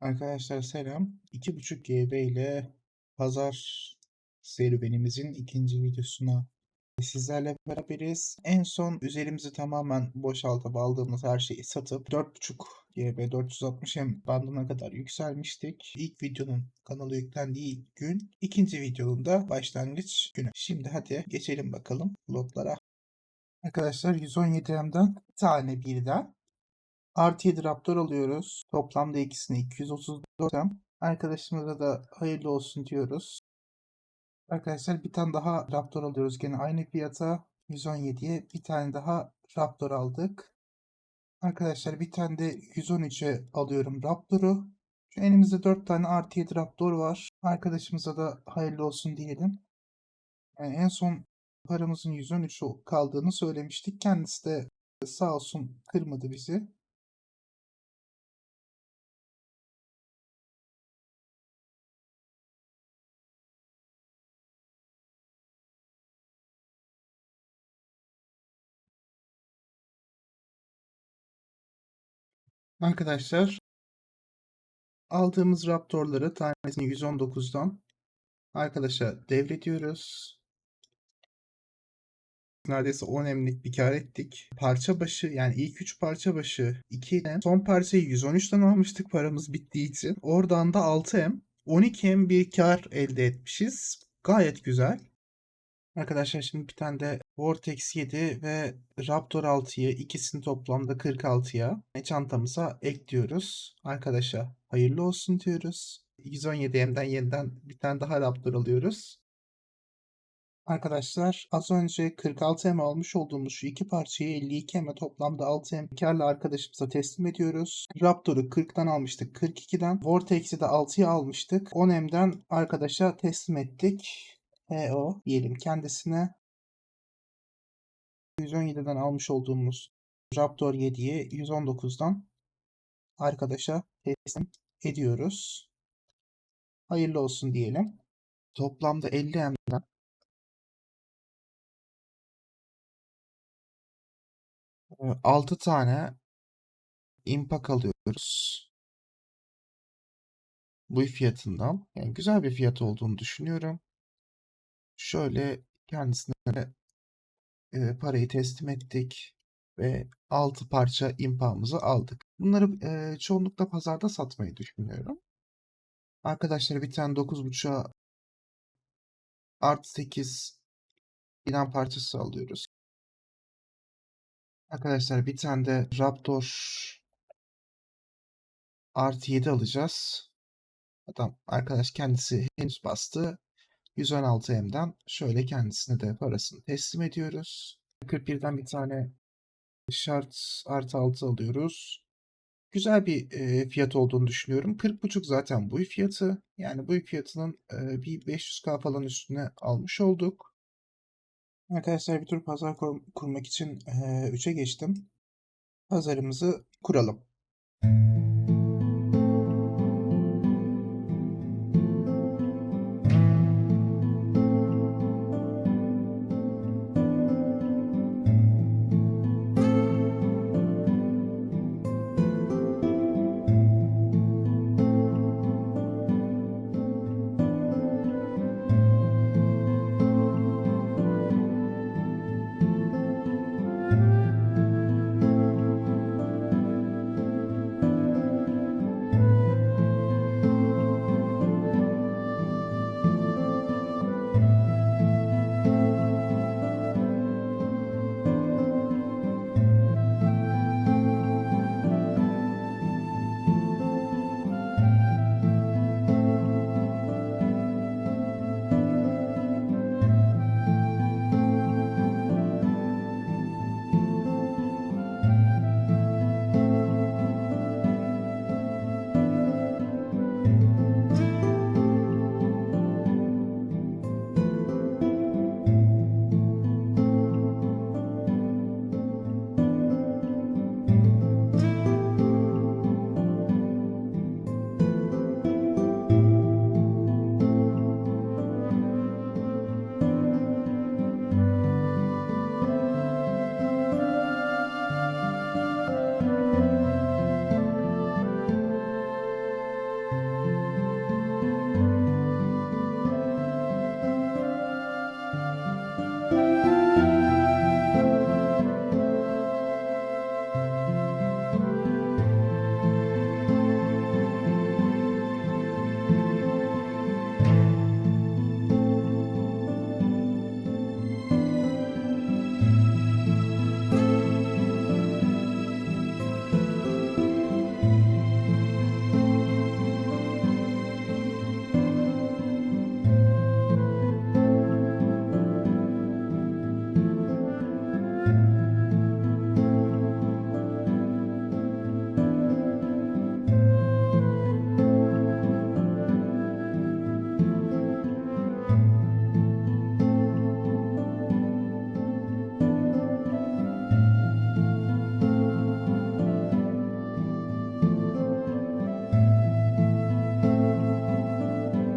Arkadaşlar selam. 2.5 GB ile pazar serüvenimizin ikinci videosuna sizlerle beraberiz. En son üzerimizi tamamen boşaltıp aldığımız her şeyi satıp 4.5 GB 460 M bandına kadar yükselmiştik. İlk videonun kanalı yüklendiği gün, ikinci videonun da başlangıç günü. Şimdi hadi geçelim bakalım lotlara. Arkadaşlar 117 M'den tane birden Artı 7 Raptor alıyoruz. Toplamda ikisini 234 M. Arkadaşımıza da hayırlı olsun diyoruz. Arkadaşlar bir tane daha Raptor alıyoruz. Gene aynı fiyata 117'ye bir tane daha Raptor aldık. Arkadaşlar bir tane de 113'e alıyorum Raptor'u. Şu elimizde 4 tane artı 7 Raptor var. Arkadaşımıza da hayırlı olsun diyelim. Yani en son paramızın 113 kaldığını söylemiştik. Kendisi de sağ olsun kırmadı bizi. Arkadaşlar aldığımız Raptor'ları tanesini 119'dan arkadaşa devrediyoruz. Neredeyse 10 emlik bir kar ettik. Parça başı yani ilk 3 parça başı 2 M. Son parçayı 113'ten almıştık paramız bittiği için. Oradan da 6 M. 12 M bir kar elde etmişiz. Gayet güzel. Arkadaşlar şimdi bir tane de Vortex 7 ve Raptor 6'yı ikisini toplamda 46'ya çantamıza ekliyoruz. Arkadaşa hayırlı olsun diyoruz. 117M'den yeniden bir tane daha Raptor alıyoruz. Arkadaşlar az önce 46M almış olduğumuz şu iki parçayı 52M'e toplamda 6M karla arkadaşımıza teslim ediyoruz. Raptor'u 40'tan almıştık 42'den. Vortex'i de 6'ya almıştık. 10M'den arkadaşa teslim ettik. EO diyelim kendisine. 117'den almış olduğumuz Raptor 7'yi 119'dan arkadaşa teslim ediyoruz. Hayırlı olsun diyelim. Toplamda 50 M'den 6 tane impak alıyoruz. Bu fiyatından. Yani güzel bir fiyat olduğunu düşünüyorum. Şöyle kendisine e, parayı teslim ettik ve 6 parça impağımızı aldık. Bunları e, çoğunlukla pazarda satmayı düşünüyorum. Arkadaşlar bir tane 9.5'a artı 8 inan parçası alıyoruz. Arkadaşlar bir tane de Raptor artı 7 alacağız. Adam arkadaş kendisi henüz bastı. 116M'den şöyle kendisine de parasını teslim ediyoruz. 41'den bir tane şart artı 6 alıyoruz. Güzel bir e, fiyat olduğunu düşünüyorum. 40.5 zaten bu fiyatı. Yani bu fiyatının e, bir 500k falan üstüne almış olduk. Arkadaşlar bir tur pazar kur kurmak için 3'e geçtim. Pazarımızı kuralım.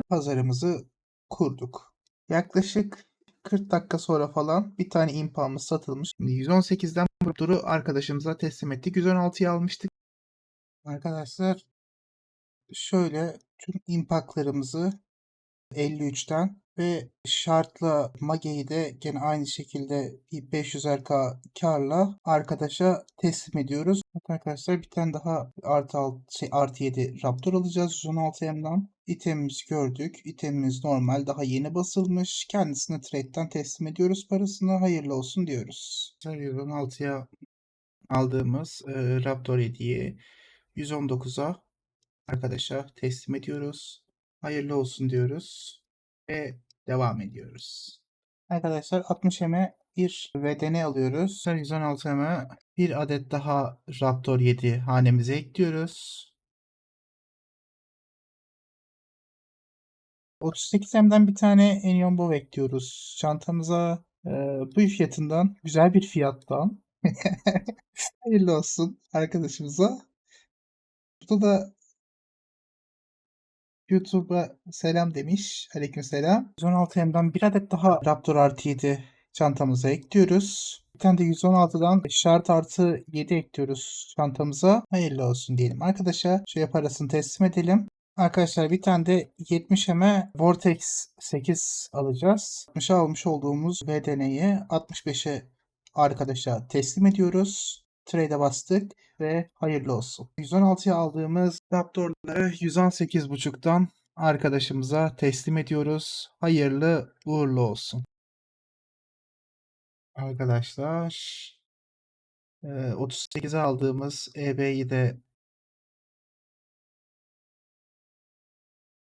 Pazarımızı kurduk. Yaklaşık 40 dakika sonra falan bir tane impağımız satılmış. 118'den bu turu arkadaşımıza teslim ettik. 116'yı almıştık. Arkadaşlar şöyle tüm impaklarımızı 53'ten ve şartla Mage'yi de gene aynı şekilde bir 500'er karla arkadaşa teslim ediyoruz. Arkadaşlar bir tane daha artı, alt, şey, artı 7 Raptor alacağız 116M'den. İtemimizi gördük. İtemimiz normal daha yeni basılmış. Kendisine trade'den teslim ediyoruz parasını. Hayırlı olsun diyoruz. 116'ya aldığımız e, Raptor hediye 119'a arkadaşa teslim ediyoruz. Hayırlı olsun diyoruz ve devam ediyoruz. Arkadaşlar 60 M'e bir VDN alıyoruz. 116 M'e bir adet daha Raptor 7 hanemize ekliyoruz. 38 M'den bir tane Enion Bow ekliyoruz çantamıza. Ee, bu fiyatından güzel bir fiyattan. Hayırlı olsun arkadaşımıza. Burada da YouTube'a selam demiş. Aleykümselam. 116M'den bir adet daha Raptor artı 7 çantamıza ekliyoruz. Bir tane de 116'dan şart artı 7 ekliyoruz çantamıza. Hayırlı olsun diyelim. Arkadaşa şöyle parasını teslim edelim. Arkadaşlar bir tane de 70 M'e Vortex 8 alacağız. 60'a almış olduğumuz VDN'yi 65'e arkadaşa teslim ediyoruz. Trade'e bastık ve hayırlı olsun. 116'ya aldığımız Raptor'ları 118.5'tan arkadaşımıza teslim ediyoruz. Hayırlı uğurlu olsun. Arkadaşlar 38'e aldığımız EB'yi de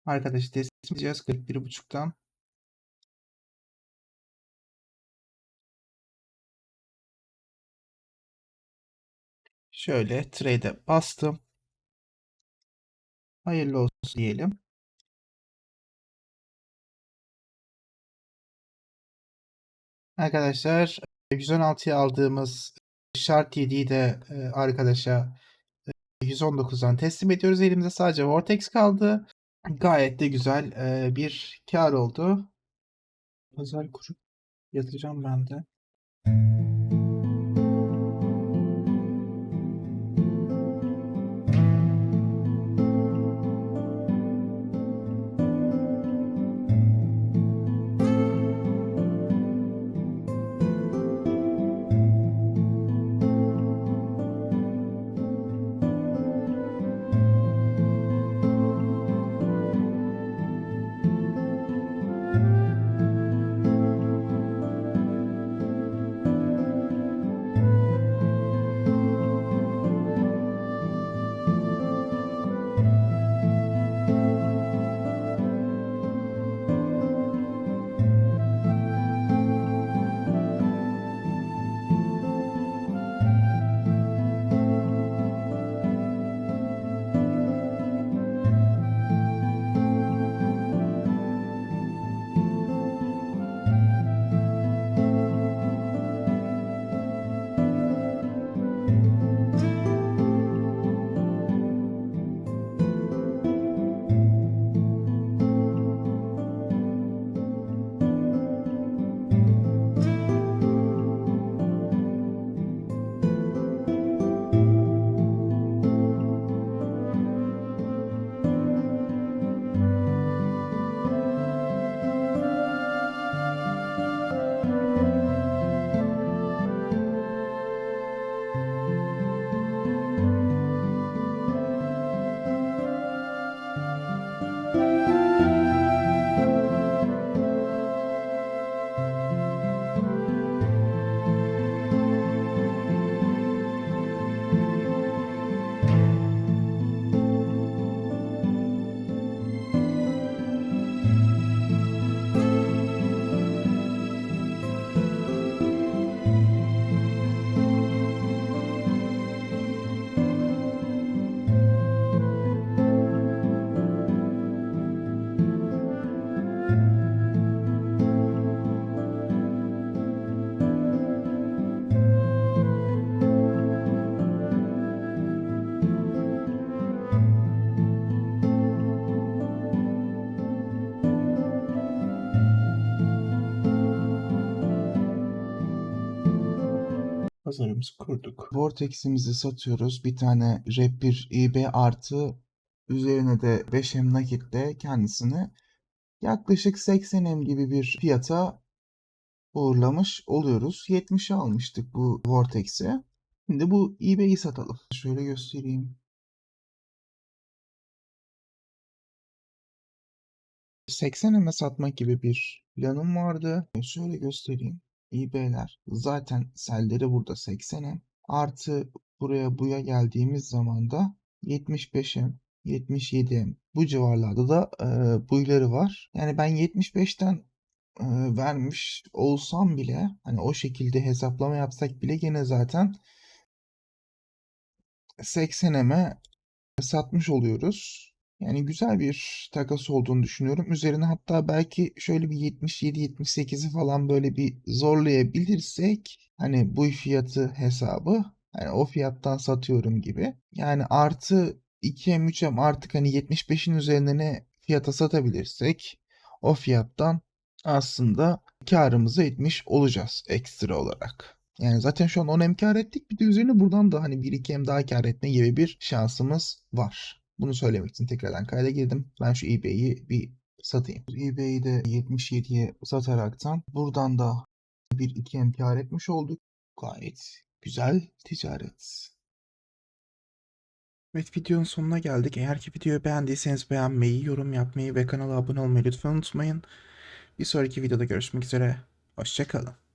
arkadaşı teslim edeceğiz 41.5'tan. Şöyle trade'e bastım. Hayırlı olsun diyelim. Arkadaşlar 116'ya aldığımız şart 7'yi de e, arkadaşa 119'dan teslim ediyoruz. Elimizde sadece Vortex kaldı. Gayet de güzel e, bir kar oldu. Pazar kurup yatacağım ben de. Pazarımızı kurduk. Vortex'imizi satıyoruz. Bir tane Rap 1 IB artı üzerine de 5M nakitle kendisini yaklaşık 80M gibi bir fiyata uğurlamış oluyoruz. 70'e almıştık bu Vortex'i. Şimdi bu eBay'i satalım. Şöyle göstereyim. 80'e satmak gibi bir planım vardı. Şöyle göstereyim. eBay'ler zaten selleri burada 80'e. Artı buraya buya geldiğimiz zaman da 75'e 77'e bu civarlarda da e, buyları var. Yani ben 75'ten e, vermiş olsam bile hani o şekilde hesaplama yapsak bile gene zaten 80'eme satmış oluyoruz. Yani güzel bir takas olduğunu düşünüyorum. Üzerine hatta belki şöyle bir 77-78'i falan böyle bir zorlayabilirsek hani bu fiyatı hesabı hani o fiyattan satıyorum gibi. Yani artı 2M 3M artık hani 75'in üzerine ne fiyata satabilirsek o fiyattan aslında karımızı etmiş olacağız ekstra olarak. Yani zaten şu an 10 M kar ettik. Bir de üzerine buradan da hani 1-2 M daha kar etme gibi bir şansımız var. Bunu söylemek için tekrardan kayda girdim. Ben şu eBay'i bir satayım. eBay'i de 77'ye sataraktan buradan da 1-2 M kar etmiş olduk. Gayet güzel ticaret. Evet videonun sonuna geldik. Eğer ki videoyu beğendiyseniz beğenmeyi, yorum yapmayı ve kanala abone olmayı lütfen unutmayın. Bir sonraki videoda görüşmek üzere. Hoşçakalın.